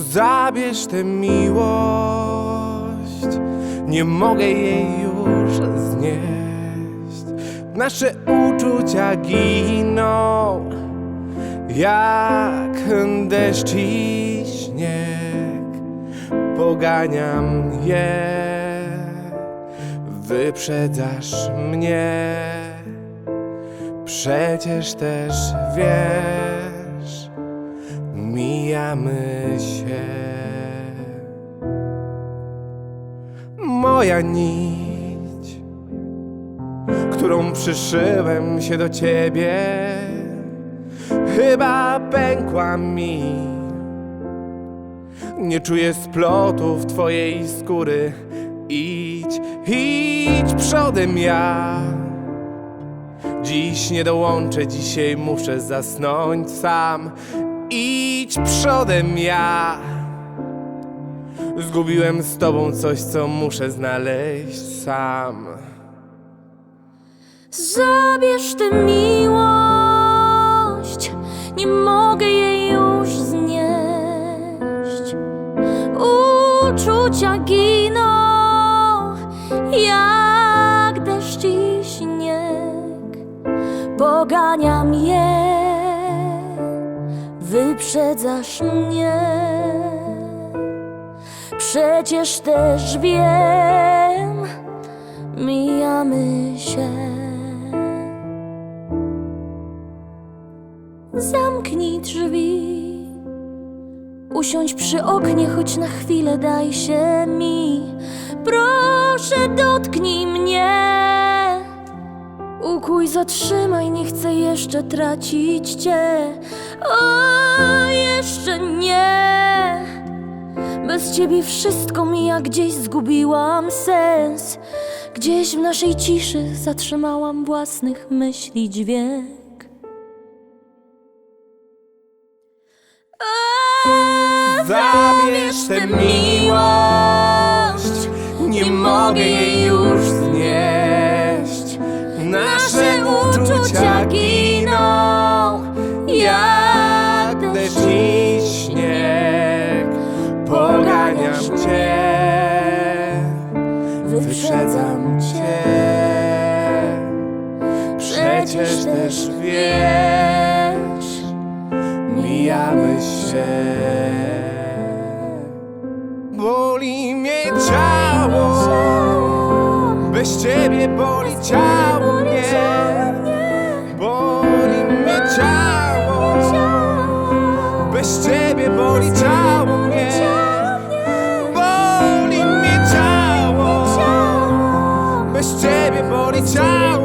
Zabierz tę miłość, nie mogę jej już znieść. Nasze uczucia giną, jak deszcz i śnieg. Poganiam je, wyprzedzasz mnie. Przecież też wiesz, mijamy się. Moja nić, którą przyszyłem się do ciebie, chyba pękła mi. Nie czuję splotów twojej skóry. Idź, idź przodem ja. Dziś nie dołączę, dzisiaj muszę zasnąć sam. Idź przodem ja. Zgubiłem z tobą coś, co muszę znaleźć sam. Zabierz tę miłość, nie mogę jej już znieść. Uczucia giną jak deszcz i śnieg. Poganiam je, wyprzedzasz mnie. Przecież też wiem, mijamy się. Zamknij drzwi, usiądź przy oknie, choć na chwilę daj się mi. Proszę, dotknij mnie. Ukuj, zatrzymaj, nie chcę jeszcze tracić cię. O, jeszcze nie. Bez ciebie wszystko mija, gdzieś zgubiłam sens. Gdzieś w naszej ciszy zatrzymałam własnych myśli dźwięk. Zabierz tę miłość, nie mogę jej już znieść. Nasze uczucia giną, jak deszcz i śnieg. Poganiam cię, wyprzedzam cię. Przecież też wiesz, mijamy się. Boli mnie ciało, bez ciebie boli ciało. Boli mnie ciało. Bez ciebie boli ciało Boli mnie ciało. Bez ciebie boli ciało.